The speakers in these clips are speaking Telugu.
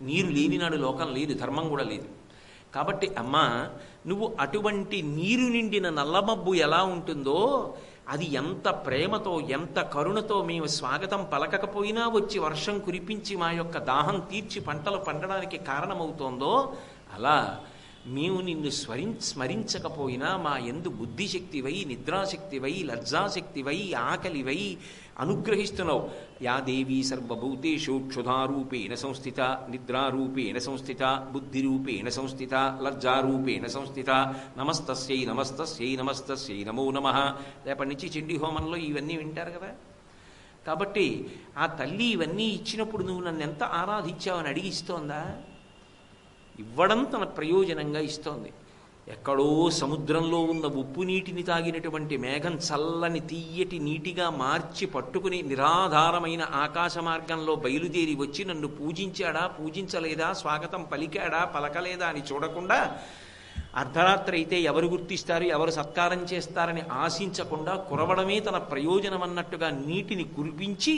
నీరు లేనినాడు లోకం లేదు ధర్మం కూడా లేదు. కాబట్టి అమ్మా నువ్వు అటువంటి నీరు నిండిన నల్లమబ్బు ఎలా ఉంటుందో అది ఎంత ప్రేమతో ఎంత కరుణతో మేము స్వాగతం పలకకపోయినా వచ్చి వర్షం కురిపించి మా యొక్క దాహం తీర్చి పంటలు పండడానికి కారణమవుతోందో అలా మేము నిన్ను స్మరి స్మరించకపోయినా మా ఎందు బుద్ధిశక్తివై నిద్రాశక్తివై లజ్జాశక్తివై ఆకలివై అనుగ్రహిస్తున్నావు. యా దేవీ సర్వభూతేషు క్షుధారూపేణ సంస్థిత నిద్రారూపేణ సంస్థిత బుద్ధిరూపేణ సంస్థిత లజ్జారూపేణ సంస్థిత నమస్తస్యై నమస్తస్యై నమస్తస్యై నమో నమ. రేపటి నుంచి చండీ హోమంలో ఇవన్నీ వింటారు కదా? కాబట్టి ఆ తల్లి ఇవన్నీ ఇచ్చినప్పుడు నువ్వు నన్ను ఎంత ఆరాధించావని అడిగిస్తోందా ఇవ్వడం తన ప్రయోజనంగా ఇస్తోంది. ఎక్కడో సముద్రంలో ఉన్న ఉప్పు నీటిని తాగినటువంటి మేఘం చల్లని తీయటి నీటిగా మార్చి పట్టుకుని నిరాధారమైన ఆకాశ మార్గంలో బయలుదేరి వచ్చి నన్ను పూజించాడా పూజించలేదా స్వాగతం పలికాడా పలకలేదా అని చూడకుండా అర్ధరాత్రి అయితే ఎవరు గుర్తిస్తారు ఎవరు సత్కారం చేస్తారని ఆశించకుండా కురవడమే తన ప్రయోజనం అన్నట్టుగా నీటిని కురిపించి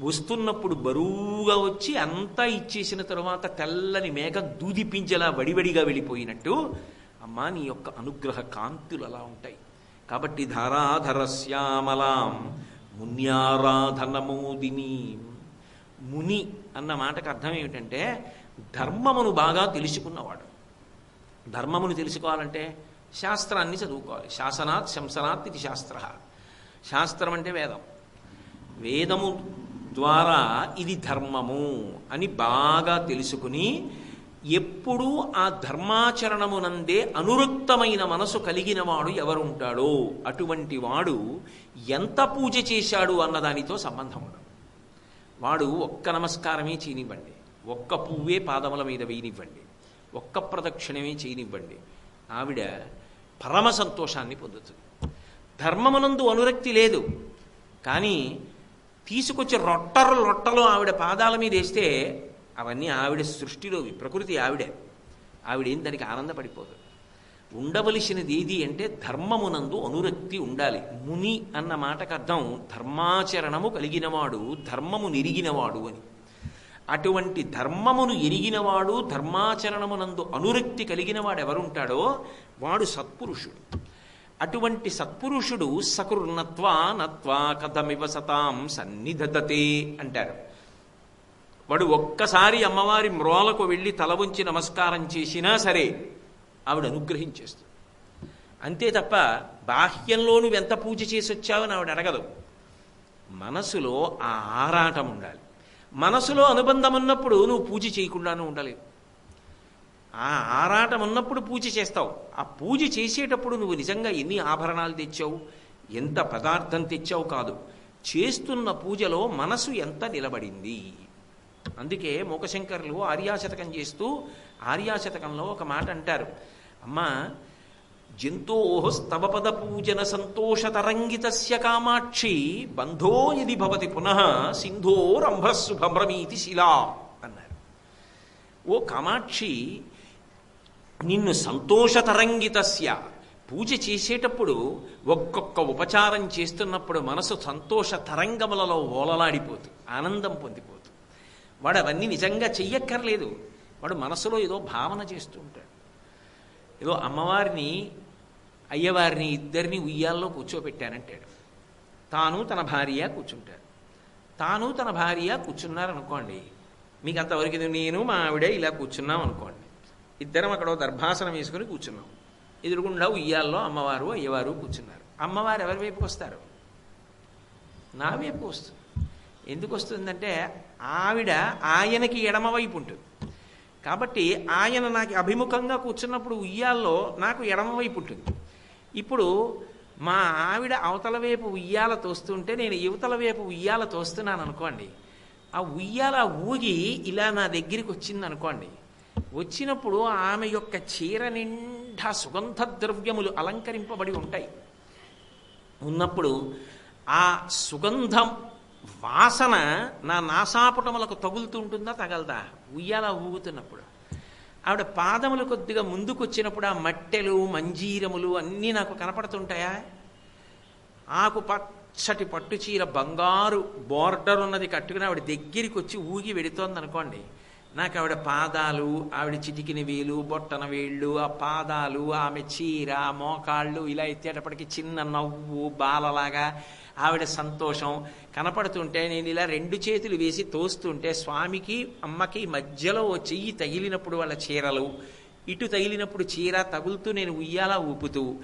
వస్తున్నప్పుడు బరువుగా వచ్చి అంతా ఇచ్చేసిన తరువాత తెల్లని మేఘం దూదిపించేలా వడివడిగా వెళ్ళిపోయినట్టు అమ్మా నీ యొక్క అనుగ్రహ కాంతులు అలా ఉంటాయి. కాబట్టి ధారాధర శ్యామలాం మున్యారాధనమోదిని. ముని అన్న మాటకు అర్థం ఏమిటంటే ధర్మమును బాగా తెలుసుకున్నవాడు. ధర్మమును తెలుసుకోవాలంటే శాస్త్రాన్ని చదువుకోవాలి. శాసనాత్ శంసనాత్ ఇది శాస్త్ర శాస్త్రం అంటే వేదం. వేదము ద్వారా ఇది ధర్మము అని బాగా తెలుసుకుని ఎప్పుడూ ఆ ధర్మాచరణమునందే అనురక్తమైన మనసు కలిగిన వాడు ఎవరుంటాడో అటువంటి వాడు ఎంత పూజ చేశాడు అన్నదానితో సంబంధం ఉండదు. వాడు ఒక్క నమస్కారమే చేయనివ్వండి ఒక్క పువ్వే పాదముల మీద వేయనివ్వండి ఒక్క ప్రదక్షిణమే చేయనివ్వండి. ఆవిడ పరమ సంతోషాన్ని పొందుతుంది. ధర్మమునందు అనురక్తి లేదు కానీ తీసుకొచ్చి రొట్టరు రొట్టలు ఆవిడ పాదాల మీద వేస్తే అవన్నీ ఆవిడ సృష్టిలోవి ప్రకృతి ఆవిడే. ఆవిడేం దానికి ఆనందపడిపోదు. ఉండవలసినది ఏది అంటే ధర్మమునందు అనురక్తి ఉండాలి. ముని అన్న మాటకు అర్థం ధర్మాచరణము కలిగినవాడు ధర్మము నెరిగినవాడు అని. అటువంటి ధర్మమును ఎరిగినవాడు ధర్మాచరణమునందు అనురక్తి కలిగినవాడు ఎవరుంటాడో వాడు సత్పురుషుడు. అటువంటి సత్పురుషుడు సకృన్నత్వా నత్వా కథమివ సతాం సన్నిధతే అంటారు. వాడు ఒక్కసారి అమ్మవారి మ్రోలకు వెళ్ళి తల ఉంచి నమస్కారం చేసినా సరే ఆవిడ అనుగ్రహించేస్తుంది అంతే తప్ప బాహ్యంలో నువ్వు ఎంత పూజ చేసి వచ్చావని ఆవిడ అడగదు. మనసులో ఆ ఆరాటం ఉండాలి. మనసులో అనుబంధం ఉన్నప్పుడు నువ్వు పూజ చేయకుండానే ఉండలేవు. ఆ ఆరాటం ఉన్నప్పుడు పూజ చేస్తావు. ఆ పూజ చేసేటప్పుడు నువ్వు నిజంగా ఎన్ని ఆభరణాలు తెచ్చావు? ఎంత పదార్థం తెచ్చావు కాదు. చేస్తున్న పూజలో మనసు ఎంత నిలబడింది? అందుకే మూకశంకరులు ఆర్యాశతకం చేస్తూ ఆర్యాశతకంలో ఒక మాట అంటారు. అమ్మా జంతో స్తవపద పూజన సంతోషతరంగితస్య కామాక్షి బంధో యది భవతి పునః సింధో రంభస్సు భ్రమీతి శిలా అన్నారు. ఓ కామాక్షి నిన్ను సంతోషతరంగితస్య. పూజ చేసేటప్పుడు ఒక్కొక్క ఉపచారం చేస్తున్నప్పుడు మనసు సంతోష తరంగములలో ఓలలాడిపోతు ఆనందం పొందిపోతూ. వాడు అవన్నీ నిజంగా చెయ్యక్కర్లేదు. వాడు మనసులో ఏదో భావన చేస్తూ ఉంటాడు. ఏదో అమ్మవారిని అయ్యవారిని ఇద్దరిని ఉయ్యాల్లో కూర్చోబెట్టానంటాడు. తాను తన భార్య కూర్చుంటాడు. తాను తన భార్య కూర్చున్నారనుకోండి మీకు అంతవరకు ఇది నేను మా ఆవిడ ఇలా కూర్చున్నాం అనుకోండి ఇద్దరం అక్కడ దర్భాసనం వేసుకుని కూర్చున్నాం. ఎదురుగుండా ఉయ్యాల్లో అమ్మవారు అయ్యవారు కూర్చున్నారు. అమ్మవారు ఎవరి వైపుకి వస్తారు? నా వైపు వస్తుంది. ఎందుకు వస్తుందంటే ఆవిడ ఆయనకి ఎడమవైపు ఉంటుంది. కాబట్టి ఆయన నాకు అభిముఖంగా కూర్చున్నప్పుడు ఉయ్యాల్లో నాకు ఎడమవైపు ఉంటుంది. ఇప్పుడు మా ఆవిడ అవతల వైపు ఉయ్యాల తోస్తుంటే నేను యువతల వైపు ఉయ్యాల తోస్తున్నాను అనుకోండి ఆ ఉయ్యాల ఊగి ఇలా నా దగ్గరికి వచ్చింది అనుకోండి వచ్చినప్పుడు ఆమె యొక్క చీర నిండా సుగంధ ద్రవ్యములు అలంకరింపబడి ఉంటాయి. ఉన్నప్పుడు ఆ సుగంధం వాసన నా నాసాపుటములకు తగులుతూ ఉంటుందా తగలదా? ఉయ్యాల ఊగుతున్నప్పుడు. ఆవిడ పాదములు కొద్దిగా ముందుకొచ్చినప్పుడు ఆ మట్టెలు మంజీరములు అన్నీ నాకు కనపడుతుంటాయా? ఆకు పచ్చటి పట్టు చీర బంగారు బోర్డర్ ఉన్నది కట్టుకుని ఆవిడ దగ్గరికి వచ్చి ఊగి వెడుతోంది అనుకోండి నాకు ఆవిడ పాదాలు ఆవిడ చిటికిన వేలు బొట్టన వేళ్ళు ఆ పాదాలు ఆమె చీర మోకాళ్ళు ఇలా ఎత్తేటప్పటికి చిన్న నవ్వు బాలలాగా ఆవిడ సంతోషం. కనపడుతుంటే నేను ఇలా రెండు చేతులు వేసి తోస్తుంటే స్వామికి అమ్మకి మధ్యలో చెయ్యి తగిలినప్పుడు వాళ్ళ చీరలు. ఇటు తగిలినప్పుడు చీర తగులుతూ నేను ఉయ్యాల ఊపుతూ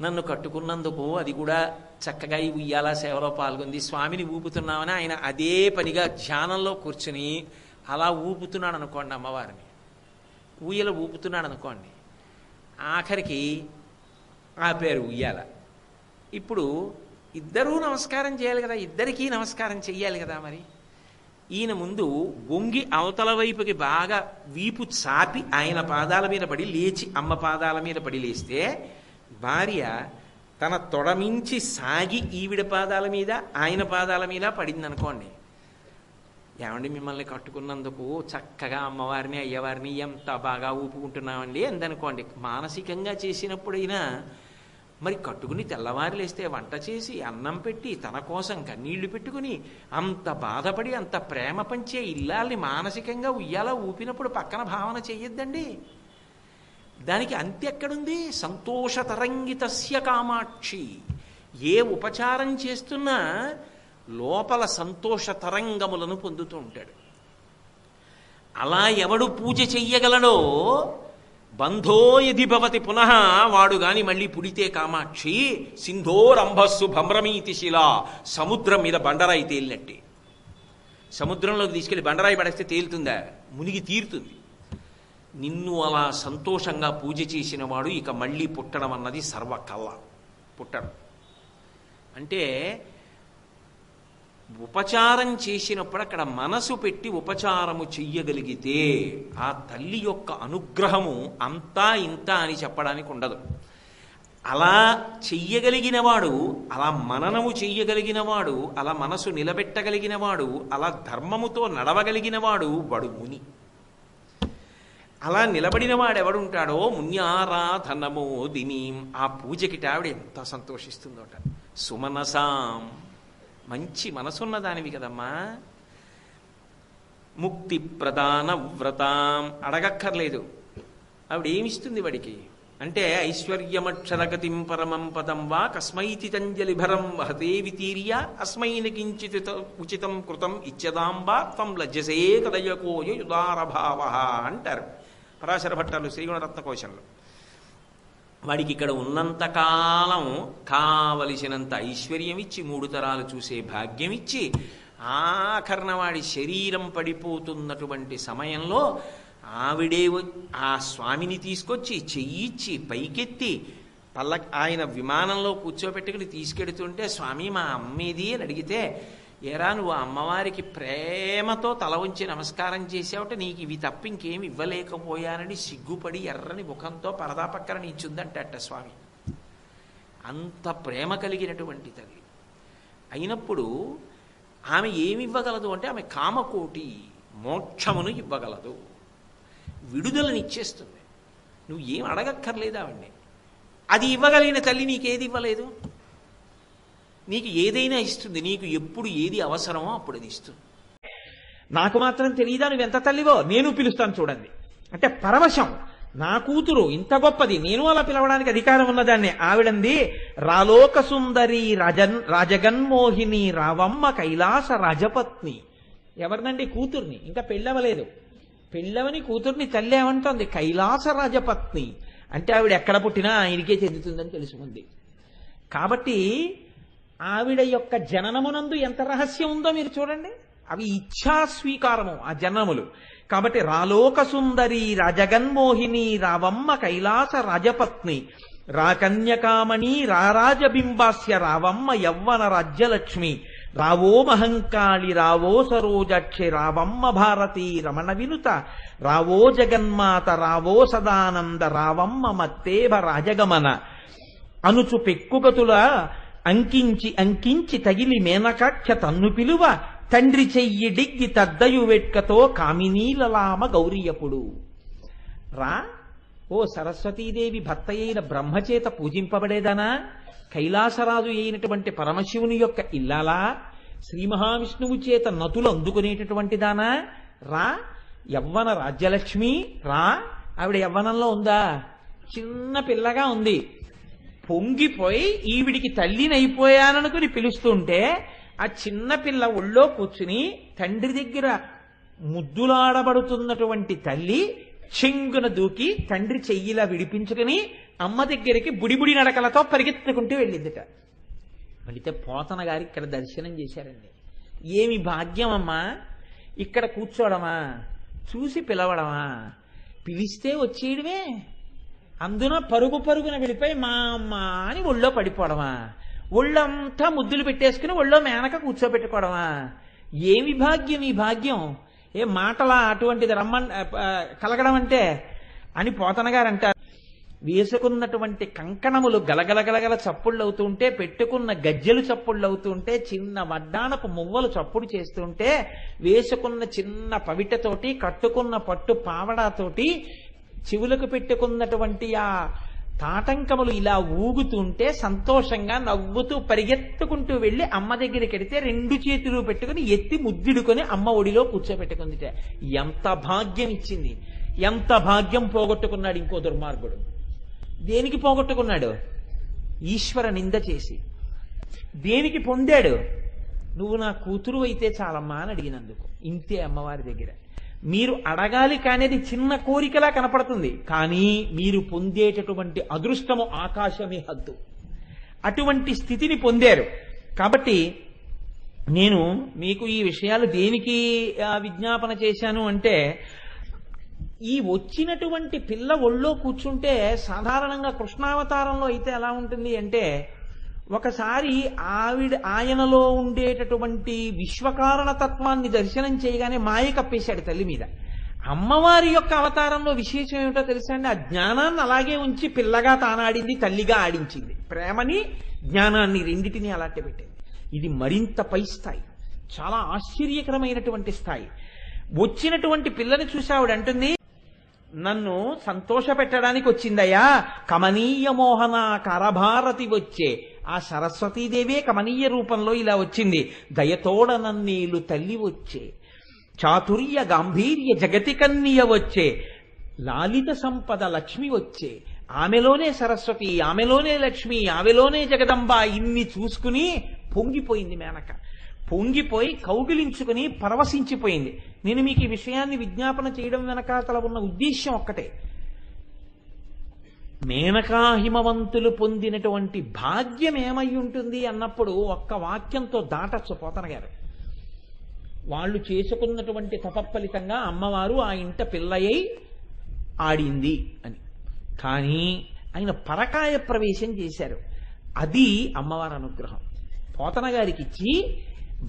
నన్ను కట్టుకున్నందుకు అది కూడా చక్కగా ఈ ఉయ్యాల సేవలో పాల్గొంది. స్వామిని ఊపుతున్నామని ఆయన అదే పనిగా ధ్యానంలో కూర్చుని అలా ఊపుతున్నాడు అనుకోండి అమ్మవారిని. ఊయల ఊపుతున్నాడు అనుకోండి ఆఖరికి ఆ పేరు ఉయ్యాల. ఇప్పుడు ఇద్దరూ నమస్కారం చేయాలి కదా ఇద్దరికీ నమస్కారం చెయ్యాలి కదా మరి. ఈయన ముందు వంగి అవతల వైపుకి బాగా వీపు చాపి ఆయన పాదాల మీద పడి లేచి అమ్మ పాదాల మీద పడి లేస్తే భార్య తన తొడమించి సాగి ఈవిడ పాదాల మీద ఆయన పాదాల మీద పడింది అనుకోండి ఏమండి మిమ్మల్ని కట్టుకున్నందుకు చక్కగా అమ్మవారిని అయ్యవారిని ఎంత బాగా ఊపుకుంటున్నామండి అందనుకోండి. మానసికంగా చేసినప్పుడైనా మరి కట్టుకుని తెల్లవారు లేస్తే వంట చేసి అన్నం పెట్టి తన కోసం కన్నీళ్ళు పెట్టుకుని అంత బాధపడి అంత ప్రేమ పంచే ఇల్లాల్ని మానసికంగా ఉయ్యాల ఊపినప్పుడు పక్కన భావన చెయ్యొద్దండి. దానికి అంత్య ఎక్కడుంది సంతోషతరంగితస్య కామాక్షి. ఏ ఉపచారం చేస్తున్నా లోపల సంతోష తరంగములను పొందుతూ ఉంటాడు. అలా ఎవడు పూజ చెయ్యగలడో బంధో యది భవతి పునః వాడు గాని మళ్ళీ పుడితే కామాక్షి సింధోరంభస్సు భమ్రమీతి శిల సముద్రం మీద బండరాయి తేలినట్టే. సముద్రంలోకి తీసుకెళ్ళి బండరాయి పడేస్తే తేలుతుందా? మునిగి తీరుతుంది. నిన్ను అలా సంతోషంగా పూజ చేసిన వాడు ఇక మళ్ళీ పుట్టడం అన్నది సర్వకల్ల పుట్టడం. అంటే ఉపచారం చేసినప్పుడు అక్కడ మనసు పెట్టి ఉపచారము చెయ్యగలిగితే ఆ తల్లి యొక్క అనుగ్రహము అంతా ఇంత అని చెప్పడానికి ఉండదు. అలా చెయ్యగలిగినవాడు అలా మననము చెయ్యగలిగినవాడు అలా మనసు నిలబెట్టగలిగినవాడు అలా ధర్మముతో నడవగలిగినవాడు వాడు ముని. అలా నిలబడిన ఎవడుంటాడో మున్యారాధనమో దినీం ఆ పూజకి ఆవిడ ఎంత సంతోషిస్తుందోట. సుమనసాం. మంచి మనసున్న దానివి కదమ్మా. ముక్తి ప్రధాన వ్రతాం. అడగక్కర్లేదు. ఆవిడ ఏమిస్తుంది వాడికి? అంటే ఐశ్వర్యమక్షరగతిం పరమం పదం వా కస్మైతి తంజలి భరం వహతే వితీర్య అస్మైన కించిత్ ఉచితం కృతం ఇచ్చదాంబా త్వం లజ్జసే కదయకోయ యుదారభావ అంటారు. పరాశర భట్టాలు శ్రీగుణరత్న కోశంలో వాడికి ఇక్కడ ఉన్నంతకాలం కావలసినంత ఐశ్వర్యం ఇచ్చి మూడు తరాలు చూసే భాగ్యం ఇచ్చి ఆఖరణ వాడి శరీరం పడిపోతున్నటువంటి సమయంలో ఆవిడే వ- ఆ స్వామిని తీసుకొచ్చి చెయ్యిచ్చి పైకెత్తి పల్ల ఆయన విమానంలో కూర్చోబెట్టుకుని తీసుకెడుతుంటే స్వామి మా అమ్మేది? అని అడిగితే ఏరా నువ్వు అమ్మవారికి ప్రేమతో తల ఉంచి నమస్కారం చేసావుట నీకు ఇవి తప్ప ఇంకేమి ఇవ్వలేకపోయానని సిగ్గుపడి ఎర్రని ముఖంతో పరదా పక్కన స్వామి. అంత ప్రేమ కలిగినటువంటి తల్లి. అయినప్పుడు ఆమె ఏమి ఇవ్వగలదు అంటే ఆమె కామకోటి మోక్షమును ఇవ్వగలదు. విడుదలనిచ్చేస్తుంది. నువ్వు ఏం అడగక్కర్లేదు అది ఇవ్వగలిగిన తల్లి నీకేది ఇవ్వలేదు? నీకు ఏదైనా ఇస్తుంది నీకు ఎప్పుడు ఏది అవసరమో అప్పుడు అది ఇస్తుంది. నాకు మాత్రం తెలియదా నువ్వు ఎంత తల్లివో? నేను పిలుస్తాను చూడండి. అంటే పరవశం. నా కూతురు ఇంత గొప్పది నేను అలా పిలవడానికి అధికారం ఉన్నదాన్ని ఆవిడంది రాలోక సుందరి రాజన్ రాజగన్మోహిని రావమ్మ కైలాస రాజపత్ని. ఎవరినండి కూతుర్ని? ఇంకా పెళ్ళవలేదు. పెళ్ళవని కూతుర్ని తల్లి ఏమంటోంది? కైలాస రాజపత్ని. అంటే ఆవిడ ఎక్కడ పుట్టినా ఆయనకే చెందుతుందని తెలుసుకుంది. కాబట్టి ఆవిడ యొక్క జననమునందు ఎంత రహస్యం ఉందో మీరు చూడండి. అవి ఇచ్ఛా స్వీకారము ఆ జననములు. కాబట్టి రాలోక సుందరి రాజగన్మోహిని రావమ్మ కైలాస రాజపత్ని రాకన్యకామణి రారాజబింబాస్య రావమ్మ యవ్వన రాజ్యలక్ష్మి రావో మహంకాళి రావో సరోజక్షి రావమ్మ భారతి రమణ వినుత రావో జగన్మాత రావో సదానంద రావమ్మ మత్తేభ రాజగమన. అనుచు పెక్కుగతుల అంకించి అంకించి తగిలి మేనకాఖ్య తన్ను పిలువ తండ్రి చెయ్యి డిగ్గి తద్దయు వెట్కతో కామినీలలామ గౌరీయపుడు రా ఓ సరస్వతీదేవి భర్త అయిన బ్రహ్మచేత పూజింపబడేదానా? కైలాసరాజు అయినటువంటి పరమశివుని యొక్క ఇల్లాలా? శ్రీ మహావిష్ణువు చేత నతులు అందుకునేటటువంటిదానా? రా యవ్వన రాజ్యలక్ష్మి రా. ఆవిడ యవ్వనంలో ఉందా? చిన్న పిల్లగా ఉంది. పొంగిపోయి ఈవిడికి తల్లినైపోయాననుకుని పిలుస్తుంటే ఆ చిన్నపిల్ల ఒళ్ళో కూర్చుని తండ్రి దగ్గర ముద్దులాడబడుతున్నటువంటి తల్లి చెంగున దూకి తండ్రి చెయ్యిలా విడిపించుకుని అమ్మ దగ్గరికి బుడిబుడి నడకలతో పరిగెత్తుకుంటూ వెళ్ళిందిట. వెళితే పోతన గారు ఇక్కడ దర్శనం చేశారండి. ఏమి భాగ్యం అమ్మా ఇక్కడ కూర్చోడమా? చూసి పిలవడమా? పిలిస్తే వచ్చేయడమే. అందున పరుగు పరుగున వెళ్ళిపోయి మా అమ్మ అని ఒళ్ళో పడిపోవడమా? ఒళ్ళంతా ముద్దులు పెట్టేసుకుని ఒళ్ళో మేనక కూర్చోబెట్టుకోవడమా? ఏమి భాగ్యం ఈ భాగ్యం? ఏ మాటలా అటువంటిది రమ్మన్ కలగడం అంటే? అని పోతన గారు అంటారు. వేసుకున్నటువంటి కంకణములు గలగలగలగల చప్పుళ్ళు అవుతుంటే పెట్టుకున్న గజ్జెలు చప్పుళ్ళు అవుతుంటే చిన్న వడ్డానపు మువ్వలు చప్పుడు చేస్తుంటే వేసుకున్న చిన్న పవిటతోటి కట్టుకున్న పట్టు పావడాతోటి చెవులకు పెట్టుకున్నటువంటి ఆ తాటంకములు ఇలా ఊగుతుంటే సంతోషంగా నవ్వుతూ పరిగెత్తుకుంటూ వెళ్ళి అమ్మ దగ్గరికి వెడితే రెండు చేతులు పెట్టుకుని ఎత్తి ముద్దిడుకొని అమ్మ ఒడిలో కూర్చోబెట్టుకుందిట. ఎంత భాగ్యం ఇచ్చింది. ఎంత భాగ్యం పోగొట్టుకున్నాడు ఇంకో దుర్మార్గుడు. దేనికి పోగొట్టుకున్నాడు? ఈశ్వర నింద చేసి. దేనికి పొందాడు? నువ్వు నా కూతురు అయితే చాలమ్మా అని అడిగినందుకు. ఇంతే అమ్మవారి దగ్గర. మీరు అడగాలి కానేది చిన్న కోరికలా కనపడుతుంది. కానీ మీరు పొందేటటువంటి అదృష్టము ఆకాశమే హద్దు. అటువంటి స్థితిని పొందారు. కాబట్టి నేను మీకు ఈ విషయాలు దేనికి విజ్ఞాపన చేశాను అంటే ఈ వచ్చినటువంటి పిల్ల ఒళ్ళో కూర్చుంటే సాధారణంగా కృష్ణావతారంలో అయితే ఎలా ఉంటుంది అంటే ఒకసారి ఆవిడ ఆయనలో ఉండేటటువంటి విశ్వకారణ తత్వాన్ని దర్శనం చేయగానే మాయ కప్పేశాడు తల్లి మీద. అమ్మవారి యొక్క అవతారంలో విశేషం ఏమిటో తెలుసా అండి? ఆ జ్ఞానాన్ని అలాగే ఉంచి పిల్లగా తానాడింది తల్లిగా ఆడించింది. ప్రేమని జ్ఞానాన్ని రెండింటినీ అలాంటి పెట్టింది. ఇది మరింత పై స్థాయి. చాలా ఆశ్చర్యకరమైనటువంటి స్థాయి. వచ్చినటువంటి పిల్లని చూసి ఆవిడ అంటుంది నన్ను సంతోష పెట్టడానికి వచ్చిందయ్యా. కమనీయ మోహన కరభారతి వచ్చే. ఆ సరస్వతీదేవే కమనీయ రూపంలో ఇలా వచ్చింది. దయతోడ నన్నీలు తల్లి వచ్చే చాతుర్య గాంభీర్య జగతి కన్నీయ వచ్చే లాలిత సంపద లక్ష్మి వచ్చే ఆమెలోనే సరస్వతి ఆమెలోనే లక్ష్మి ఆమెలోనే జగదంబ ఇన్ని చూసుకుని పొంగిపోయింది మేనక. పొంగిపోయి కౌగిలించుకుని పరవశించిపోయింది. నేను మీకు ఈ విషయాన్ని విజ్ఞాపన చేయడం వెనకాతల ఉన్న ఉద్దేశ్యం ఒక్కటే. మేనకా హిమవంతులు పొందినటువంటి భాగ్యం ఏమై ఉంటుంది అన్నప్పుడు ఒక్క వాక్యంతో దాటచ్చు పోతన గారు. వాళ్ళు చేసుకున్నటువంటి తపఫలితంగా అమ్మవారు ఆ ఇంట పిల్లయ్యి ఆడింది అని. కానీ ఆయన పరకాయ ప్రవేశం చేశారు. అది అమ్మవారి అనుగ్రహం. పోతన గారికి ఇచ్చి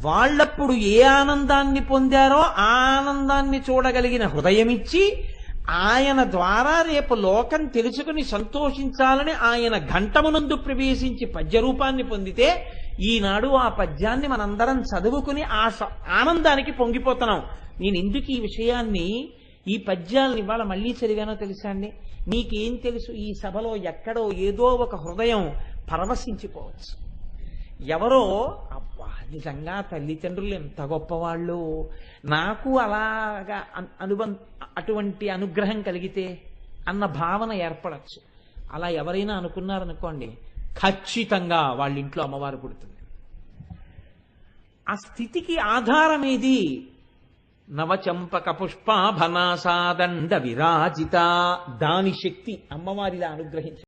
వాళ్ళప్పుడు ఏ ఆనందాన్ని పొందారో ఆ ఆనందాన్ని చూడగలిగిన హృదయం ఇచ్చి ఆయన ద్వారా రేపు లోకం తెలుసుకుని సంతోషించాలని ఆయన ఘంటమునందు ప్రవేశించి పద్యరూపాన్ని పొందితే ఈనాడు ఆ పద్యాన్ని మనందరం చదువుకుని ఆ స- ఆనందానికి పొంగిపోతున్నాం. నేను ఎందుకు ఈ విషయాన్ని ఈ పద్యాలను ఇవాళ మళ్ళీ చదివానో తెలుసా అండి? నీకేం తెలుసు? ఈ సభలో ఎక్కడో ఏదో ఒక హృదయం పరవశించిపోవచ్చు. ఎవరో నిజంగా తల్లిదండ్రులు ఎంత గొప్పవాళ్ళు. నాకు అలాగా అనుబం అటువంటి అనుగ్రహం కలిగితే అన్న భావన ఏర్పడచ్చు. అలా ఎవరైనా అనుకున్నారనుకోండి ఖచ్చితంగా వాళ్ళ ఇంట్లో అమ్మవారు పుడుతుంది. ఆ స్థితికి ఆధారమేది? నవచంపక పుష్పాభనాసాదండ విరాజిత దాని శక్తి అమ్మవారిలా అనుగ్రహించ